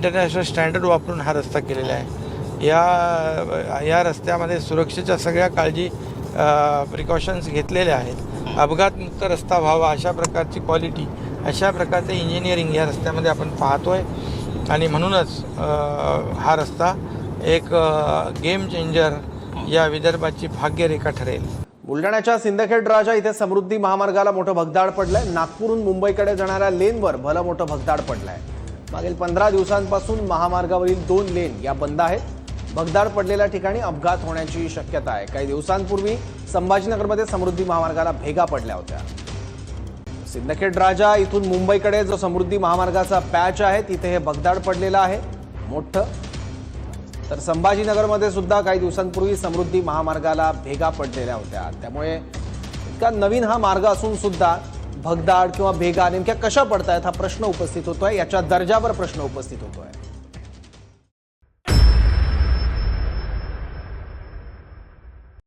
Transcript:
International standard वापरून हा रस्ता केलेला आहे. या या रस्त्यामध्ये सुरक्षेच्या सगळ्या काळजी प्रिकॉशन्स घेतलेल्या आहेत. अपघातमुक्त रस्ता व्हावा अशा प्रकारची क्वालिटी अशा प्रकारचे इंजिनिअरिंग या रस्त्यामध्ये आपण पाहतो आहे आणि म्हणूनच हा रस्ता एक गेम चेंजर या विदर्भाची भाग्यरेखा ठरेल. बुलढाण्याच्या सिंदखेड राजा इथे समृद्धी महामार्गाला मोठं भगदाड पडलंय. नागपूरहून मुंबईकडे जाणाऱ्या लेनवर भलं मोठं भगदाड पडलंय. मागील पंधरा दिवसांपासून महामार्गावरील दोन लेन या बंद आहेत. भगदाड पडलेल्या ठिकाणी अपघात होण्याची शक्यता आहे. काही दिवसांपूर्वी संभाजीनगरमध्ये समृद्धी महामार्गाला भेगा पडल्या होत्या. सिंदखेड राजा इथून मुंबईकडे जो समृद्धी महामार्गाचा पॅच आहे तिथे हे भगदाड पडलेलं आहे. मोठं. तर संभाजीनगरमध्ये सुद्धा काही दिवसांपूर्वी समृद्धी महामार्गाला भेगा पडलेल्या होत्या. त्यामुळे इतका नवीन हा मार्ग असून सुद्धा भगदाड किंवा भेगा नेमक्या कशा पडतायत हा प्रश्न उपस्थित होतोय? याच्या दर्जावर प्रश्न उपस्थित होतोय.